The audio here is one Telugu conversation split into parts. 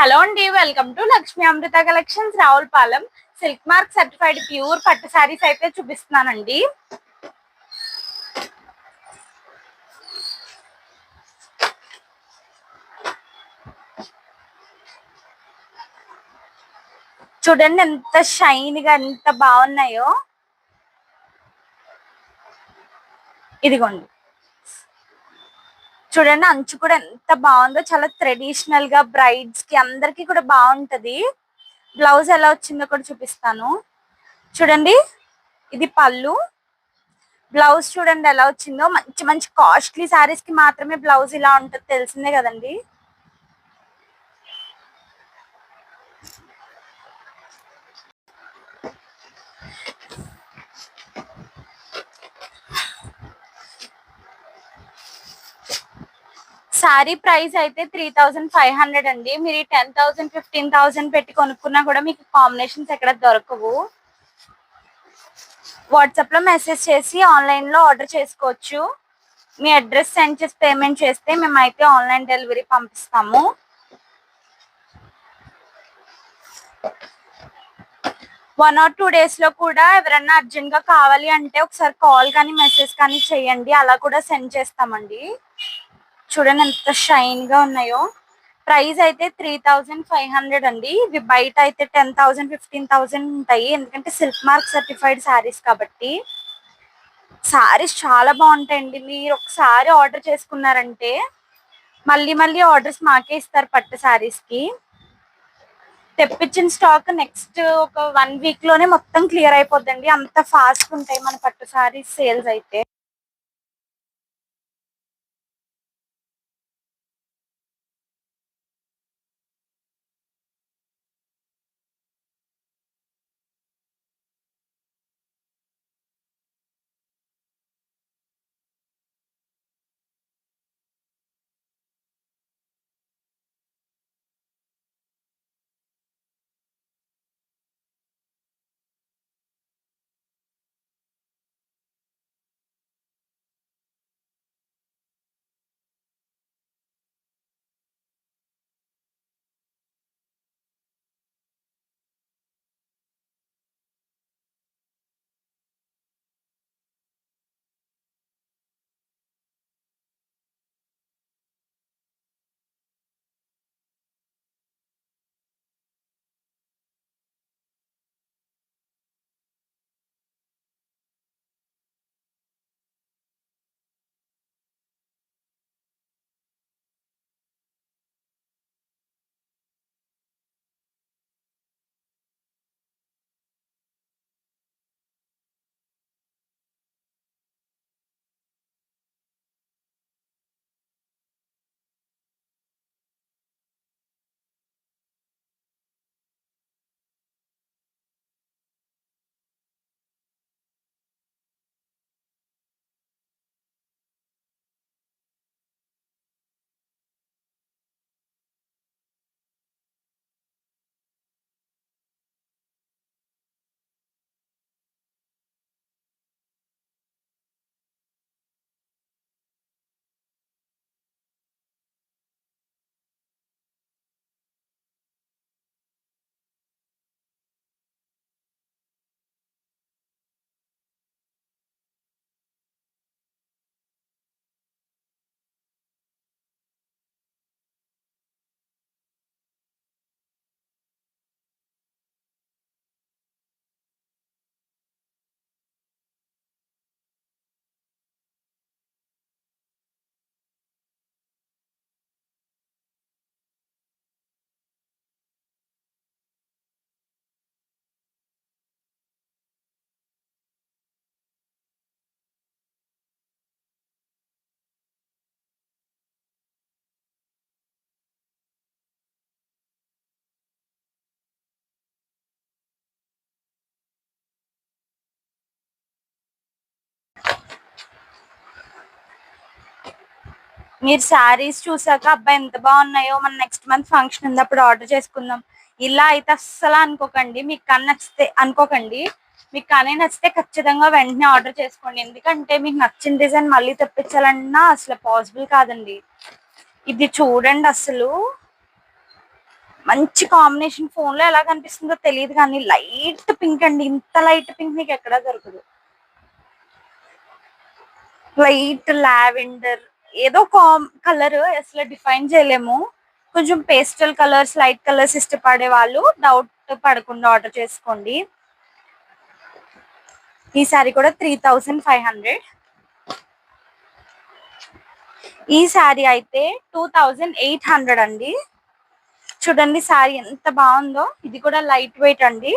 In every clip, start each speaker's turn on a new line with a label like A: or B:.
A: హలో అండి welcome to Lakshmi Amrutha collections. Ravulapalem silk mark certified pure పట్టు శారీస్ అయితే చూపిస్తున్నానండి. చూడండి ఎంత షైన్గా ఎంత బాగున్నాయో. ఇదిగోండి. చూడండి అంచు కూడా ఎంత బాగుందో. చాలా ట్రెడిషనల్గా బ్రైడ్స్కి అందరికి కూడా బాగుంటది. బ్లౌజ్ ఎలా వచ్చిందో కూడా చూపిస్తాను. చూడండి ఇది పళ్ళు. బ్లౌజ్ చూడండి ఎలా వచ్చిందో. మంచి మంచి కాస్ట్లీ శారీస్కి మాత్రమే బ్లౌజ్ ఇలా ఉంటుంది. తెలిసిందే కదండి. శారీ ప్రైస్ అయితే త్రీ థౌజండ్ ఫైవ్ హండ్రెడ్ అండి. మీరు టెన్ థౌసండ్ ఫిఫ్టీన్ థౌసండ్ పెట్టి కొనుక్కున్నా కూడా మీకు కాంబినేషన్స్ ఎక్కడ దొరకవు. వాట్సాప్లో మెసేజ్ చేసి ఆన్లైన్లో ఆర్డర్ చేసుకోవచ్చు. మీ అడ్రస్ సెండ్ చేసి పేమెంట్ చేస్తే మేమైతే ఆన్లైన్ డెలివరీ పంపిస్తాము. వన్ ఆర్ టూ డేస్లో కూడా ఎవరన్నా అర్జెంట్గా కావాలి అంటే ఒకసారి కాల్ కానీ మెసేజ్ కానీ చేయండి. అలా కూడా సెండ్ చేస్తామండి. చూడండి ఎంత షైన్గా ఉన్నాయో. ప్రైస్ అయితే త్రీ థౌజండ్ ఫైవ్ హండ్రెడ్ అండి. ఇవి బయట అయితే టెన్ థౌసండ్ ఫిఫ్టీన్ థౌజండ్ ఉంటాయి. ఎందుకంటే సిల్క్ మార్క్ సర్టిఫైడ్ శారీస్ కాబట్టి. శారీస్ చాలా బాగుంటాయండి. మీరు ఒకసారి ఆర్డర్ చేసుకున్నారంటే మళ్ళీ మళ్ళీ ఆర్డర్స్ మాకే ఇస్తారు పట్టు శారీస్కి తెప్పించిన స్టాక్ నెక్స్ట్ ఒక వన్ వీక్లోనే మొత్తం క్లియర్ అయిపోద్దండి. అంత ఫాస్ట్ ఉంటాయి మన పట్టు శారీస్ సేల్స్ అయితే. మీరు శారీస్ చూసాక అబ్బాయి ఎంత బాగున్నాయో మన నెక్స్ట్ మంత్ ఫంక్షన్ ఉంది అప్పుడు ఆర్డర్ చేసుకుందాం. ఇలా అయితే అస్సలు అనుకోకండి. మీకు కన్ను నచ్చితే అనుకోకండి. మీకు కానీ నచ్చితే ఖచ్చితంగా వెంటనే ఆర్డర్ చేసుకోండి. ఎందుకంటే మీకు నచ్చిన డిజైన్ మళ్ళీ తెప్పించాలన్నా అసలు పాసిబుల్ కాదండి. ఇది చూడండి అసలు. మంచి కాంబినేషన్. ఫోన్లో ఎలా కనిపిస్తుందో తెలియదు కానీ లైట్ పింక్ అండి. ఇంత లైట్ పింక్ మీకు ఎక్కడా దొరకదు. లైట్ లావెండర్ ఏదో కామ్ కలర్ అసలు డిఫైన్ చేయలేము. కొంచెం పేస్టల్ కలర్స్ లైట్ కలర్స్ ఇష్టపడే వాళ్ళు డౌట్ పడకుండా ఆర్డర్ చేసుకోండి. ఈ సారీ కూడా త్రీ థౌసండ్ ఫైవ్ హండ్రెడ్ ఈ సారీ అయితే టూ థౌజండ్ ఎయిట్ హండ్రెడ్ అండి. చూడండి సారీ ఎంత బాగుందో. ఇది కూడా లైట్ వెయిట్ అండి.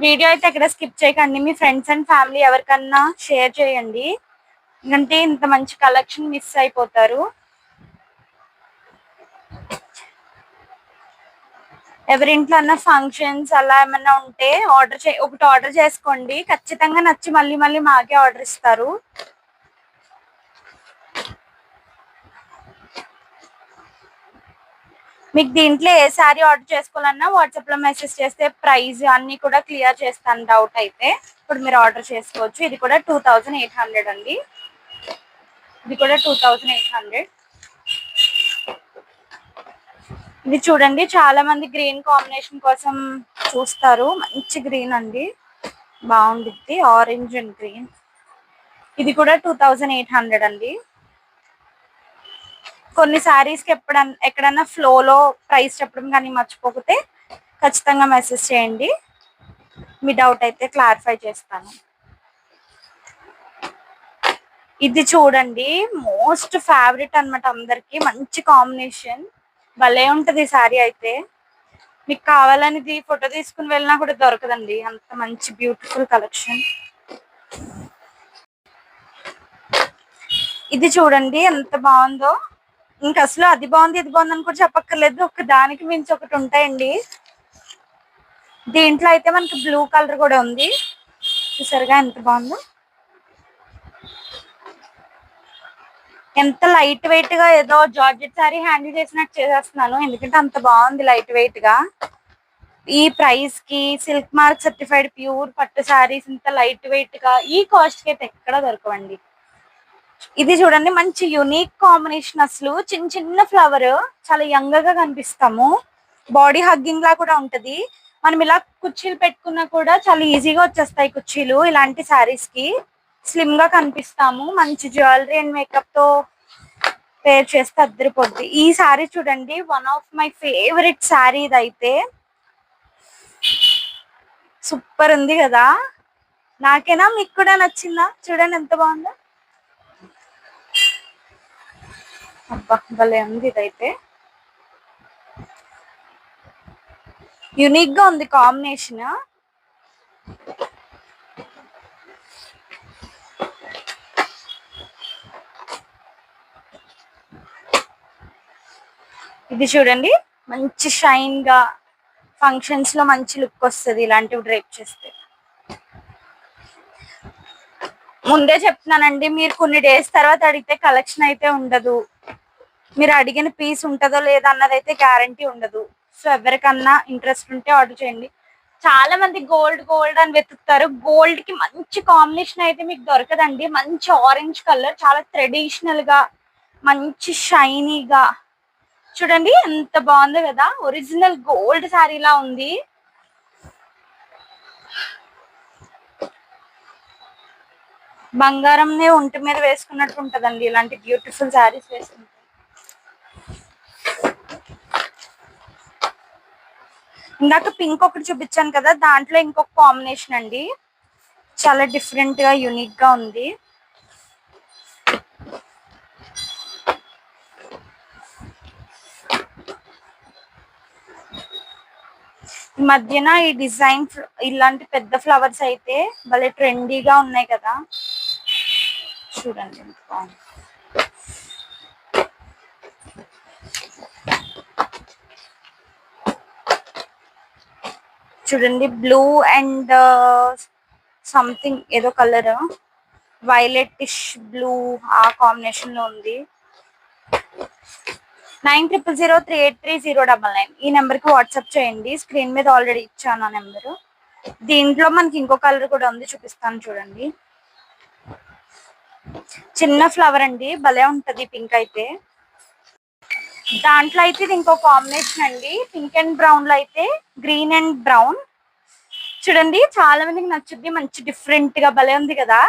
A: వీడియో అయితే ఎక్కడ స్కిప్ చేయకండి. మీ ఫ్రెండ్స్ అండ్ ఫ్యామిలీ ఎవరికన్నా షేర్ చేయండి. ఎందుకంటే ఇంత మంచి కలెక్షన్ మిస్ అయిపోతారు. ఎవరింట్లో అన్న ఫంక్షన్స్ అలా ఏమన్నా ఉంటే ఆర్డర్ చే ఒకటి ఆర్డర్ చేసుకోండి. ఖచ్చితంగా నచ్చి మళ్ళీ మళ్ళీ మాకే ఆర్డర్ ఇస్తారు. మీకు దీంట్లో ఏ సారీ ఆర్డర్ చేసుకోవాలన్నా వాట్సాప్లో మెసేజ్ చేస్తే ప్రైస్ అన్ని కూడా క్లియర్ చేస్తాను డౌట్ అయితే. ఇప్పుడు మీరు ఆర్డర్ చేసుకోవచ్చు. ఇది కూడా టూ ఎయిట్ హండ్రెడ్ అండి. ఇది కూడా టూ ఎయిట్ హండ్రెడ్ ఇది చూడండి చాలా మంది గ్రీన్ కాంబినేషన్ కోసం చూస్తారు. మంచి గ్రీన్ అండి. బాగుండిద్ది. ఆరెంజ్ అండ్ గ్రీన్ ఇది కూడా టూ థౌజండ్ ఎయిట్ హండ్రెడ్ అండి. కొన్ని సారీస్కి ఎప్పుడన్నా ఎక్కడన్నా ఫ్లో లో ప్రైస్ చెప్పడం కానీ మర్చిపోతే ఖచ్చితంగా మెసేజ్ చేయండి. మీ డౌట్ అయితే క్లారిఫై చేస్తాను. ఇది చూడండి మోస్ట్ ఫేవరెట్ అనమాట అందరికి. మంచి కాంబినేషన్ భలే ఉంటది సారీ అయితే. మీకు కావాలని ఇది ఫోటో తీసుకుని వెళ్ళినా కూడా దొరకదండి. అంత మంచి బ్యూటిఫుల్ కలెక్షన్ ఇది చూడండి ఎంత బాగుందో. ఇంకా అసలు అది బాగుంది ఇది బాగుంది అని కూడా చెప్పక్కర్లేదు. ఒక దానికి మించి ఒకటి ఉంటాయండి. దీంట్లో అయితే మనకి బ్లూ కలర్ కూడా ఉంది. చూసారుగా ఎంత బాగుందో. ఎంత లైట్ వెయిట్గా ఏదో జార్జెట్ సారీ హ్యాండిల్ చేసినట్టు చేసేస్తున్నాను. ఎందుకంటే అంత బాగుంది లైట్ వెయిట్గా. ఈ ప్రైస్కి సిల్క్ మార్క్ సర్టిఫైడ్ ప్యూర్ పట్టు సారీస్ ఇంత లైట్ వెయిట్గా. ఈ కాస్ట్కి అయితే ఎక్కడ దొరకవండి. ఇది చూడండి మంచి యునిక్ కాంబినేషన్ అసలు. చిన్న చిన్న ఫ్లవర్ చాలా యంగ్గా కనిపిస్తాము. బాడీ హగ్గింగ్ లా కూడా ఉంటది. మనం ఇలా కుర్చీలు పెట్టుకున్నా కూడా చాలా ఈజీగా వచ్చేస్తాయి కుర్చీలు ఇలాంటి సారీస్కి. స్లిమ్గా కనిపిస్తాము. మంచి జ్యువెలరీ అండ్ మేకప్తో పేర్ చేస్తే అద్దరిపోద్ది. ఈ సారీ చూడండి one of my favourite sari ఇది అయితే సూపర్ ఉంది కదా. నాకేనా? మీకు కూడా నచ్చిందా? చూడండి ఎంత బాగుందో. అబ్బా భలే ఉంది ఇదైతే. యునిక్గా ఉంది కాంబినేషన్ ఇది చూడండి మంచి షైన్గా ఫంక్షన్స్లో మంచి లుక్ వస్తుంది ఇలాంటివి డ్రైప్ చేస్తే. ముందే చెప్తున్నానండి మీరు కొన్ని డేస్ తర్వాత అడిగితే కలెక్షన్ అయితే ఉండదు. మీరు అడిగిన పీస్ ఉంటుందో లేదో అన్నది అయితే గ్యారంటీ ఉండదు. సో ఎవరికన్నా ఇంట్రెస్ట్ ఉంటే ఆర్డర్ చేయండి. చాలా మంది గోల్డ్ గోల్డ్ అని వెతుకుతారు. గోల్డ్కి మంచి కాంబినేషన్ అయితే మీకు దొరకదండి. మంచి ఆరెంజ్ కలర్ చాలా ట్రెడిషనల్గా మంచి షైనీగా చూడండి ఎంత బాగుంది కదా. ఒరిజినల్ గోల్డ్ శారీలా ఉంది. బంగారంనే ఒంటి మీద వేసుకున్నట్టు ఉంటదండి. ఇలాంటి బ్యూటిఫుల్ శారీస్ వేసుకుంటే. ఇందాక పింక్ ఒకటి చూపించాను కదా దాంట్లో ఇంకొక కాంబినేషన్ అండి. చాలా డిఫరెంట్గా యూనిక్గా ఉంది. ఈ మధ్యన ఈ డిజైన్ ఇలాంటి పెద్ద ఫ్లవర్స్ అయితే భలే ట్రెండీగా ఉన్నాయి కదా. చూడండి ఎంత బాగుంది. చూడండి బ్లూ అండ్ సంథింగ్ ఏదో కలర్ వైలెటిష్ బ్లూ ఆ కాంబినేషన్లో ఉంది. Nine triple zero three eight three zero double nine ఈ నెంబర్కి వాట్సాప్ చేయండి. స్క్రీన్ మీద ఆల్రెడీ ఇచ్చాను ఆ నెంబర్ దీంట్లో మనకి ఇంకో కలర్ కూడా ఉంది చూపిస్తాను చూడండి. చిన్న ఫ్లవర్ అండి భలే ఉంటది పింక్ అయితే. దాంట్లో అయితే ఇది ఇంకో కాంబినేషన్ అండి. పింక్ అండ్ బ్రౌన్లో అయితే గ్రీన్ అండ్ బ్రౌన్ చూడండి చాలా మందికి నచ్చుద్ది మంచి డిఫరెంట్గా భలే ఉంది కదా.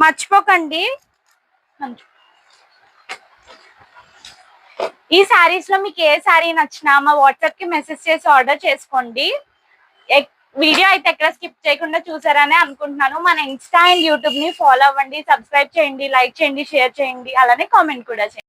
A: మర్చిపోకండి. ఈ శారీస్లో మీకు ఏ శారీ నచ్చినా మా వాట్సాప్కి మెసేజ్ చేసి ఆర్డర్ చేసుకోండి. ఎక్- వీడియో అయితే ఎక్కడ స్కిప్ చేయకుండా చూసారని అనుకుంటున్నాను. మన ఇన్స్టా అండ్ యూట్యూబ్ని ఫాలో అవ్వండి సబ్స్క్రైబ్ చేయండి లైక్ చేయండి షేర్ చేయండి అలానే కామెంట్ కూడా చేయండి.